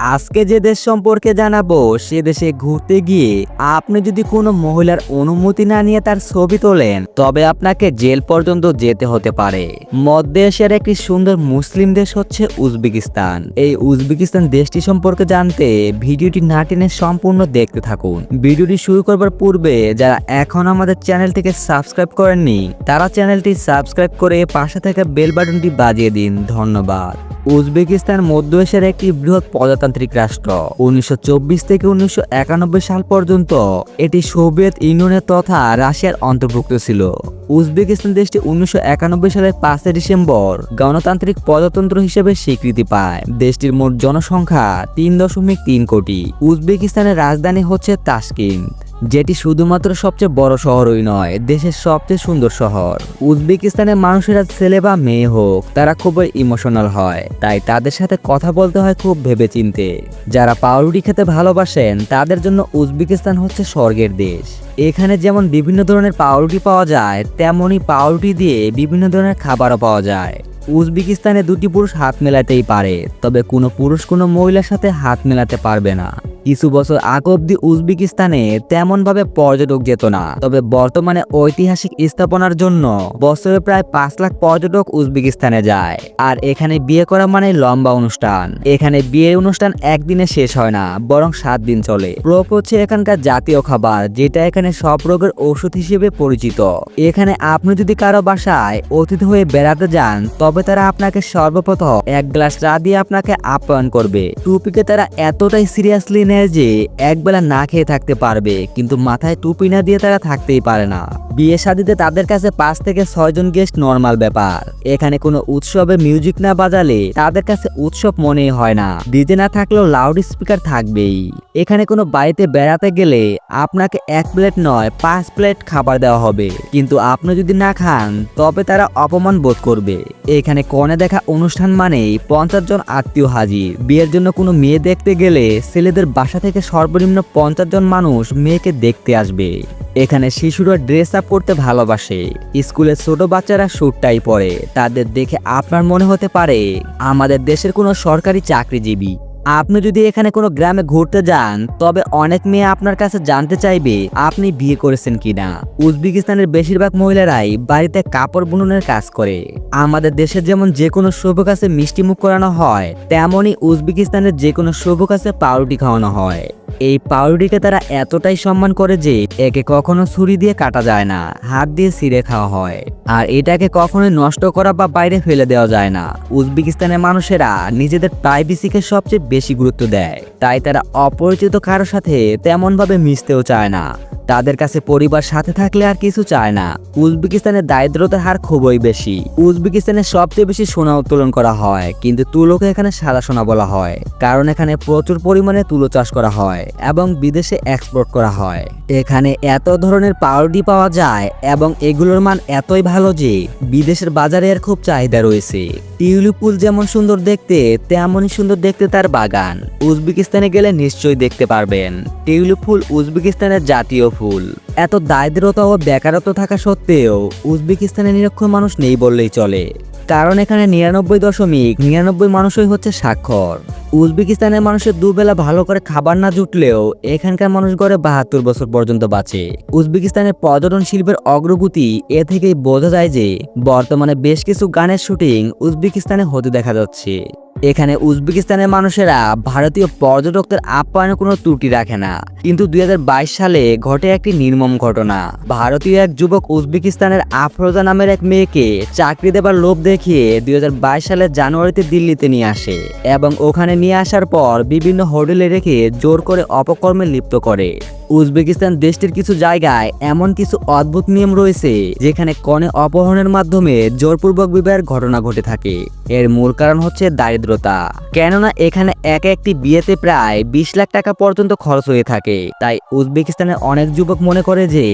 আজকে যে দেশ সম্পর্কে জানাব, সে দেশে ঘুরতে গিয়ে আপনি যদি কোনো মহিলার অনুমতি না নিয়ে তার ছবি তোলেন, তবে আপনাকে জেল পর্যন্ত যেতে হতে পারে। মধ্য এশিয়ার একটি সুন্দর মুসলিম দেশ হচ্ছে উজবেকিস্তান। এই উজবেকিস্তান দেশটি সম্পর্কে জানতে ভিডিওটি না টেনে সম্পূর্ণ দেখতে থাকুন। ভিডিওটি শুরু করবার পূর্বে, যারা এখন আমাদের চ্যানেলটিকে সাবস্ক্রাইব করেননি, তারা চ্যানেলটি সাবস্ক্রাইব করে পাশে থাকা বেল বাটনটি বাজিয়ে দিন। ধন্যবাদ। উজবেকিস্তান মধ্য এশিয়ার একটি বৃহৎ প্রজাতান্ত্রিক রাষ্ট্র। উনিশশো চব্বিশ থেকে উনিশশো একানব্বই সাল পর্যন্ত এটি সোভিয়েত ইউনিয়নের তথা রাশিয়ার অন্তর্ভুক্ত ছিল। উজবেকিস্তান দেশটি উনিশশো একানব্বই সালের পাঁচই ডিসেম্বর গণতান্ত্রিক প্রজাতন্ত্র হিসেবে স্বীকৃতি পায়। দেশটির মোট জনসংখ্যা তিন দশমিক তিন কোটি। উজবেকিস্তানের রাজধানী হচ্ছে তাসকিন্দ যেটি শুধুমাত্র সবচেয়ে বড় শহরই নয়, দেশের সবচেয়ে সুন্দর শহর। উজবেকিস্তানের মানুষেরা ছেলে বা মেয়ে হোক, তারা খুবই ইমোশনাল হয়। তাই তাদের সাথে কথা বলতে হয় খুব ভেবেচিন্তে। যারা পাউরুটি খেতে ভালোবাসেন, তাদের জন্য উজবেকিস্তান হচ্ছে স্বর্গের দেশ। এখানে যেমন বিভিন্ন ধরনের পাউরুটি পাওয়া যায়, তেমনই পাউরুটি দিয়ে বিভিন্ন ধরনের খাবারও পাওয়া যায়। উজবেকিস্তানে দুটি পুরুষ হাত মেলাতেই পারে, তবে কোনো পুরুষ কোনো মহিলার সাথে হাত মেলাতে পারবে না। কিছু বছর আগ অব্দি উজবেকিস্তানে তেমনভাবে পর্যটক যেত না। তবে বর্তমানে ঐতিহাসিক স্থাপনার জন্য বছরে প্রায় পাঁচ লাখ পর্যটক উজবেকিস্তানে যায়। আর এখানে বিয়ে করা মানে লম্বা অনুষ্ঠান। এখানে বিয়ের অনুষ্ঠান একদিনে শেষ হয় না, বরং সাত দিন চলে। প্রোপ হচ্ছে এখানকার জাতীয় খাবার, যেটা এখানে সব রোগের ওষুধ হিসেবে পরিচিত। এখানে আপনি যদি কারও বাসায় অতিথি হয়ে বেড়াতে যান, তবে তারা আপনাকে সর্বপ্রথম এক গ্লাস চা দিয়ে আপনাকে আপ্যায়ন করবে। টুপিকে তারা এতটাই সিরিয়াসলি নেয় যে, একবেলা না খেয়ে থাকতে পারবে, কিন্তু মাথায় টুপি না দিয়ে তারা থাকতেই পারে না। বিয়ে শাদিতে তাদের কাছে পাঁচ থেকে ছয় জন গেস্ট নর্মাল ব্যাপার। এখানে কোনো উৎসবে মিউজিক না বাজালে তাদের কাছে উৎসব মনেই হয় না। ডিজে না থাকলেও লাউড স্পিকার থাকবেই। এখানে কোনো বাড়িতে বেড়াতে গেলে আপনাকে এক প্লেট নয়, পাঁচ প্লেট খাবার দেওয়া হবে। কিন্তু আপনি যদি না খান, তবে তারা অপমান বোধ করবে। এখানে কনে দেখা অনুষ্ঠান মানেই পঞ্চাশ জন আত্মীয় হাজির। বিয়ের জন্য কোনো মেয়ে দেখতে গেলে ছেলেদের বাসা থেকে সর্বনিম্ন পঞ্চাশ জন মানুষ মেয়েকে দেখতে আসবে। এখানে শিশুরা ড্রেস আপ করতে ভালোবাসে। স্কুলে ছোট বাচ্চারা স্যুটটাই পরে। তাদের দেখে আপনার মনে হতে পারে, আমাদের দেশের কোনো সরকারি চাকরিজীবী। আপনি যদি এখানে কোনো গ্রামে ঘুরতে যান, তবে অনেক মেয়ে আপনার কাছে জানতে চাইবে, আপনি বিয়ে করেছেন কিনা। উজবেকিস্তানের বেশিরভাগ মহিলারাই বাড়িতে কাপড় বুননের কাজ করে। আমাদের দেশের যেমন যে কোনো শুভ কাছে মিষ্টি মুখ করানো হয়, তেমনই উজবেকিস্তানের যে কোনো শুভ কাছে পাউরুটি খাওয়ানো হয়। এই পাউরুটিকে তারা এতটাই সম্মান করে যে একে কখনো ছুরি দিয়ে কাটা যায় না, হাত দিয়ে ছিঁড়ে খাওয়া হয়। আর এটাকে কখনোই নষ্ট করা বা বাইরে ফেলে দেওয়া যায় না। উজবেকিস্তানের মানুষেরা নিজেদের প্রাইভেসিকে সবচেয়ে বেশি গুরুত্ব দেয়। তাই তারা অপরিচিত কারোর সাথে তেমনভাবে মিশতেও চায় না। তাদের কাছে পরিবার সাথে থাকলে আর কিছু চায় না। উজবেকিস্তানের দারিদ্রতার হার খুবই বেশি। উজবেকিস্তানে সবচেয়ে বেশি সোনা উত্তোলন করা হয়, কিন্তু তুলোকে এখানে সাদা সোনা বলা হয়, কারণ এখানে প্রচুর পরিমাণে তুলো চাষ করা হয় এবং বিদেশে এক্সপোর্ট করা হয়। এখানে এত ধরনের পাউরুটি পাওয়া যায় এবং এগুলোর মান এতই ভালো যে বিদেশের বাজারে এর খুব চাহিদা রয়েছে। টিউলিপ ফুল যেমন সুন্দর দেখতে, তেমনই সুন্দর দেখতে তার বাগান। উজবেকিস্তানে গেলে নিশ্চয়ই দেখতে পারবেন। টিউলিপ ফুল উজবেকিস্তানের জাতীয় ফুল এত দারিদ্রতা ও বেকারত্ব থাকা সত্ত্বেও উজবেকিস্তানে নিরক্ষর মানুষ নেই বললেই চলে। কারণ এখানে নিরানব্বই দশমিক নিরানব্বই মানুষই হচ্ছে স্বাক্ষর। উজবেকিস্তানের মানুষের দুবেলা ভালো করে খাবার না জুটলেও এখানকার মানুষ গড়ে বাহাত্তর বছর পর্যন্ত বাঁচে। উজবেকিস্তানের পর্যটন শিল্পের অগ্রগতি এ থেকেই বোঝা যায় যে বর্তমানে বেশ কিছু গানের শুটিং উজবেকিস্তানে হতে দেখা যাচ্ছে। এখানে উজবেকিস্তানের মানুষেরা ভারতীয় পর্যটকদের আপ্যায়নে কোনো ত্রুটি রাখে না। কিন্তু দুই হাজার বাইশ সালে ঘটে একটি নির্মম ঘটনা। ভারতীয় এক যুবক উজবেকিস্তানের আফরোজা নামের এক মেয়েকে চাকরি দেবার লোভ দেখিয়ে দুই হাজার বাইশ সালের জানুয়ারিতে দিল্লিতে নিয়ে আসে এবং ওখানে নিয়ে আসার পর বিভিন্ন হোটেলে রেখে জোর করে অপকর্মে লিপ্ত করে। উজবেকিস্তান দেশটির কিছু জায়গায় এমন কিছু অদ্ভুত নিয়ম রয়েছে, যেখানে কনে অপহরণের মাধ্যমে জোরপূর্বক বিবাহের ঘটনা ঘটে থাকে। এর মূল কারণ হচ্ছে দারিদ্রতা কেননা এখানে এক একটি বিয়েতে প্রায় বিশ লাখ টাকা পর্যন্ত খরচ হয়ে থাকে। তাই উজবেকিস্তানের অনেক যুবক মনে করে যে,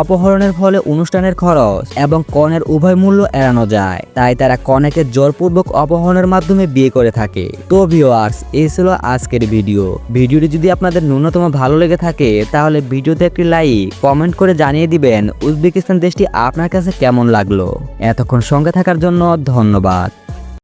অপহরণের ফলে অনুষ্ঠানের খরচ এবং কনের উভয় মূল্য এড়ানো যায়। তাই তারা কনেকে জোরপূর্বক অপহরণের মাধ্যমে বিয়ে করে থাকে। তো ভিওয়ার্স এই ছিল আজকের ভিডিও। ভিডিওটি যদি আপনাদের ন্যূনতম ভালো লেগে থাকে, তাহলে ভিডিওতে একটি লাইক, কমেন্ট করে জানিয়ে দিবেন উজবেকিস্তান দেশটি আপনার কাছে কেমন লাগল। এতক্ষণ সঙ্গে থাকার জন্য ধন্যবাদ।